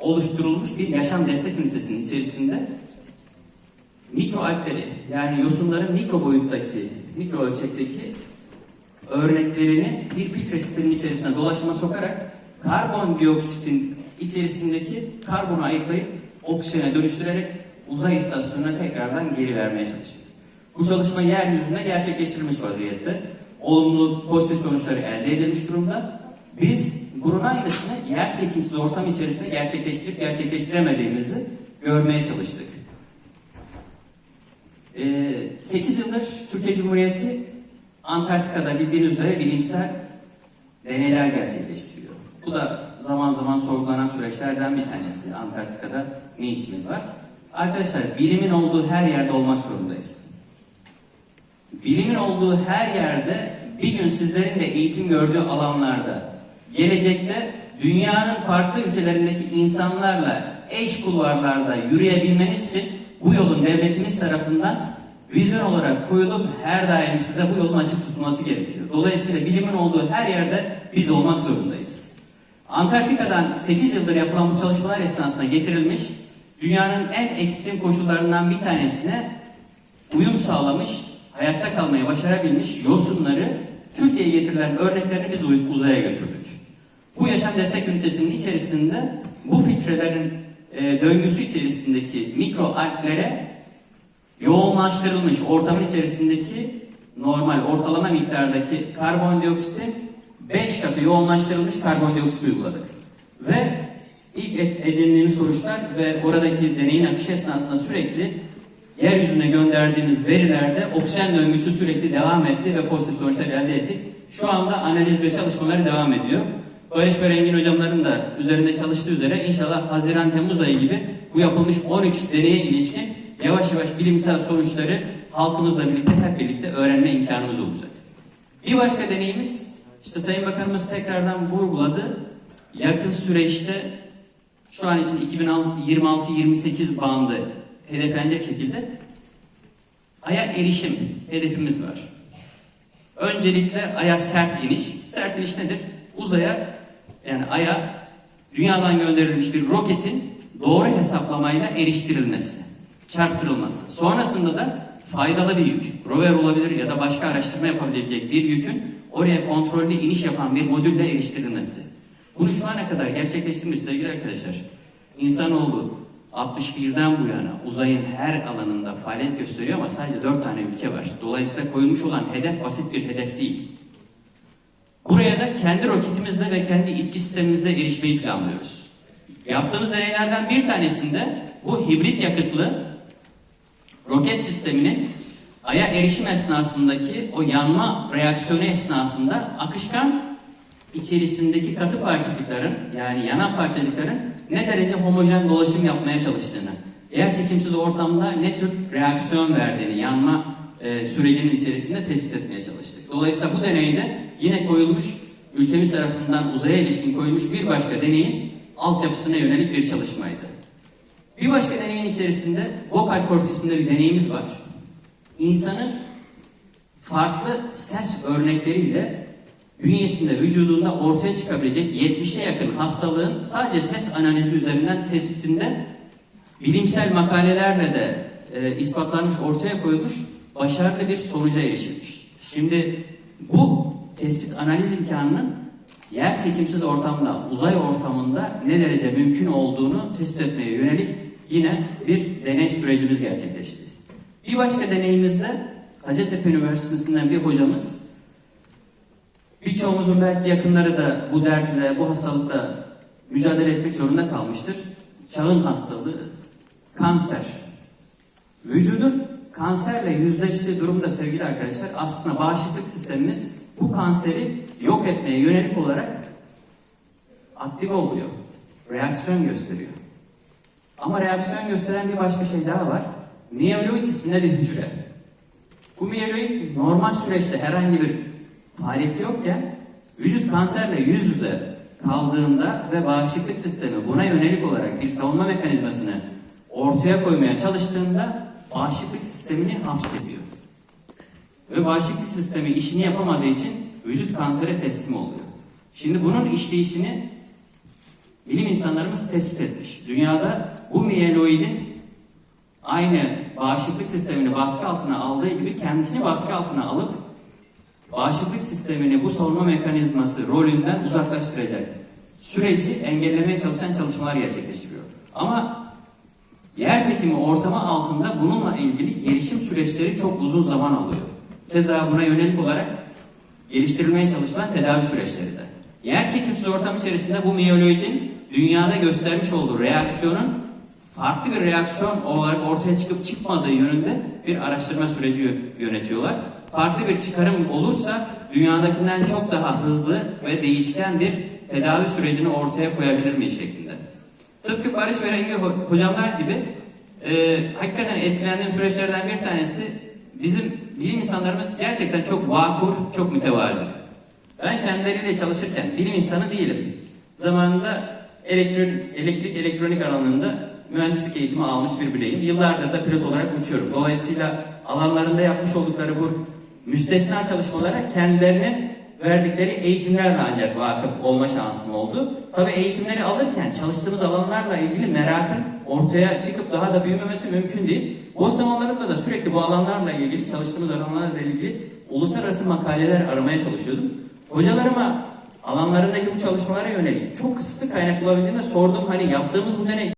oluşturulmuş bir yaşam destek ünitesinin içerisinde mikro algleri yani yosunların mikro boyuttaki, mikro ölçekteki örneklerini bir filtre sisteminin içerisine dolaşıma sokarak karbondioksitin içerisindeki karbonu ayıklayıp oksijene dönüştürerek uzay istasyonuna tekrardan geri vermeye çalıştık. Bu çalışma yeryüzünde gerçekleştirilmiş vaziyette. Olumlu pozitif sonuçları elde edilmiş durumda. Biz bunun aynısını yer çekimsiz ortam içerisinde gerçekleştirip gerçekleştiremediğimizi görmeye çalıştık. 8 yıldır Türkiye Cumhuriyeti Antarktika'da bildiğiniz üzere bilimsel deneyler gerçekleştiriyor. Bu da zaman zaman sorgulanan süreçlerden bir tanesi. Antarktika'da ne işimiz var? Arkadaşlar bilimin olduğu her yerde olmak zorundayız. Bilimin olduğu her yerde bir gün sizlerin de eğitim gördüğü alanlarda gelecekte dünyanın farklı ülkelerindeki insanlarla eş kulvarlarda yürüyebilmeniz için bu yolun devletimiz tarafından vizyon olarak koyulup her daim size bu yolun açık tutulması gerekiyor. Dolayısıyla bilimin olduğu her yerde biz olmak zorundayız. Antarktika'dan 8 yıldır yapılan bu çalışmalar esnasında getirilmiş dünyanın en ekstrem koşullarından bir tanesine uyum sağlamış, hayatta kalmayı başarabilmiş yosunları Türkiye'ye getirilen örneklerini biz uzaya götürdük. Bu yaşam destek ünitesinin içerisinde bu filtrelerin e, döngüsü içerisindeki mikro alglere yoğunlaştırılmış ortamın içerisindeki normal ortalama miktardaki karbondioksitin 5 katı yoğunlaştırılmış karbondioksit uyguladık. Ve ilk edindiğimiz sonuçlar ve oradaki deneyin akışı esnasında sürekli yeryüzüne gönderdiğimiz verilerde oksijen döngüsü sürekli devam etti ve pozitif sonuçlar elde ettik. Şu anda analiz ve çalışmaları devam ediyor. Barış ve Rengin hocamların da üzerinde çalıştığı üzere inşallah Haziran-Temmuz ayı gibi bu yapılmış 13 deneye ilişkin yavaş yavaş bilimsel sonuçları halkımızla birlikte hep birlikte öğrenme imkanımız olacak. Bir başka deneyimiz işte Sayın Bakanımız tekrardan vurguladı. Yakın süreçte şu an için 2026-28 bandı hedeflenecek şekilde Ay'a erişim hedefimiz var. Öncelikle Ay'a sert iniş. Sert iniş nedir? Uzaya yani Ay'a dünyadan gönderilmiş bir roketin doğru hesaplamayla eriştirilmesi, çarptırılması. Sonrasında da faydalı bir yük, rover olabilir ya da başka araştırma yapabilecek bir yükün oraya kontrollü iniş yapan bir modülle eriştirilmesi. Bunu şu ana kadar gerçekleştirmiş sevgili arkadaşlar. İnsanoğlu 61'den bu yana uzayın her alanında faaliyet gösteriyor ama sadece 4 tane ülke var. Dolayısıyla koyulmuş olan hedef basit bir hedef değil. Buraya da kendi roketimizle ve kendi itki sistemimizle erişmeyi planlıyoruz. Yaptığımız deneylerden bir tanesinde bu hibrit yakıtlı roket sisteminin Ay'a erişim esnasındaki o yanma reaksiyonu esnasında akışkan içerisindeki katı parçacıkların yani yanan parçacıkların ne derece homojen dolaşım yapmaya çalıştığını, yer çekimsiz ortamda ne tür reaksiyon verdiğini, yanma e, sürecinin içerisinde tespit etmeye çalıştık. Dolayısıyla bu deneyde yine koyulmuş, ülkemiz tarafından uzaya ilişkin koyulmuş bir başka deneyin altyapısına yönelik bir çalışmaydı. Bir başka deneyin içerisinde vokal kort isminde bir deneyimiz var. İnsanın farklı ses örnekleriyle bünyesinde, vücudunda ortaya çıkabilecek 70'e yakın hastalığın sadece ses analizi üzerinden tespitinde bilimsel makalelerle de e, ispatlanmış, ortaya koyulmuş, başarılı bir sonuca erişilmiş. Şimdi bu tespit analiz imkanının yer çekimsiz ortamda, uzay ortamında ne derece mümkün olduğunu tespit etmeye yönelik yine bir deney sürecimiz gerçekleşti. Bir başka deneyimizde Hacettepe Üniversitesi'nden bir hocamız birçoğumuzun belki yakınları da bu dertle, bu hastalıkla mücadele etmek zorunda kalmıştır. Çağın hastalığı kanser. Vücudun kanserle yüzleştiği durumda sevgili arkadaşlar aslında bağışıklık sistemimiz bu kanseri yok etmeye yönelik olarak aktif oluyor. Reaksiyon gösteriyor. Ama reaksiyon gösteren bir başka şey daha var. Miyelloid isminde bir hücre. Bu miyelloid normal süreçte herhangi bir faaliyeti yokken vücut kanserle yüz yüze kaldığında ve bağışıklık sistemi buna yönelik olarak bir savunma mekanizmasını ortaya koymaya çalıştığında bağışıklık sistemini hapsediyor. Ve bağışıklık sistemi işini yapamadığı için vücut kansere teslim oluyor. Şimdi bunun işleyişini bilim insanlarımız tespit etmiş. Dünyada bu miyeloidin aynı bağışıklık sistemini baskı altına aldığı gibi kendisini baskı altına alıp bağışıklık sistemini bu savunma mekanizması rolünden uzaklaştıracak süreci engellemeye çalışan çalışmalar gerçekleştiriyor. Ama yer çekimi ortamı altında bununla ilgili gelişim süreçleri çok uzun zaman alıyor. Keza buna yönelik olarak geliştirilmeye çalışılan tedavi süreçleri de. Yer çekimsiz ortam içerisinde bu miyoloidin dünyada göstermiş olduğu reaksiyonun farklı bir reaksiyon olarak ortaya çıkıp çıkmadığı yönünde bir araştırma süreci yö- yönetiyorlar. Farklı bir çıkarım olursa dünyadakinden çok daha hızlı ve değişken bir tedavi sürecini ortaya koyabilir miyiz şeklinde. Tıpkı Barış ve Rengi ho- hocamlar gibi e, hakikaten etkilendiğim süreçlerden bir tanesi bizim bilim insanlarımız gerçekten çok vakur, çok mütevazi. Ben kendileriyle çalışırken bilim insanı değilim. Zamanında elektrik, elektrik elektronik alanında mühendislik eğitimi almış bir bireyim. Yıllardır da pilot olarak uçuyorum. Dolayısıyla alanlarında yapmış oldukları bu müstesna çalışmalara kendilerinin verdikleri eğitimlerle ancak vakıf olma şansım oldu. Tabii eğitimleri alırken çalıştığımız alanlarla ilgili merakın ortaya çıkıp daha da büyümemesi mümkün değil. Boş zamanlarımda da sürekli bu alanlarla ilgili, çalıştığımız alanlarla ilgili uluslararası makaleler aramaya çalışıyordum. Hocalarıma alanlarındaki bu çalışmalara yönelik çok kısıtlı kaynak bulabildiğimde sordum hani yaptığımız bu deney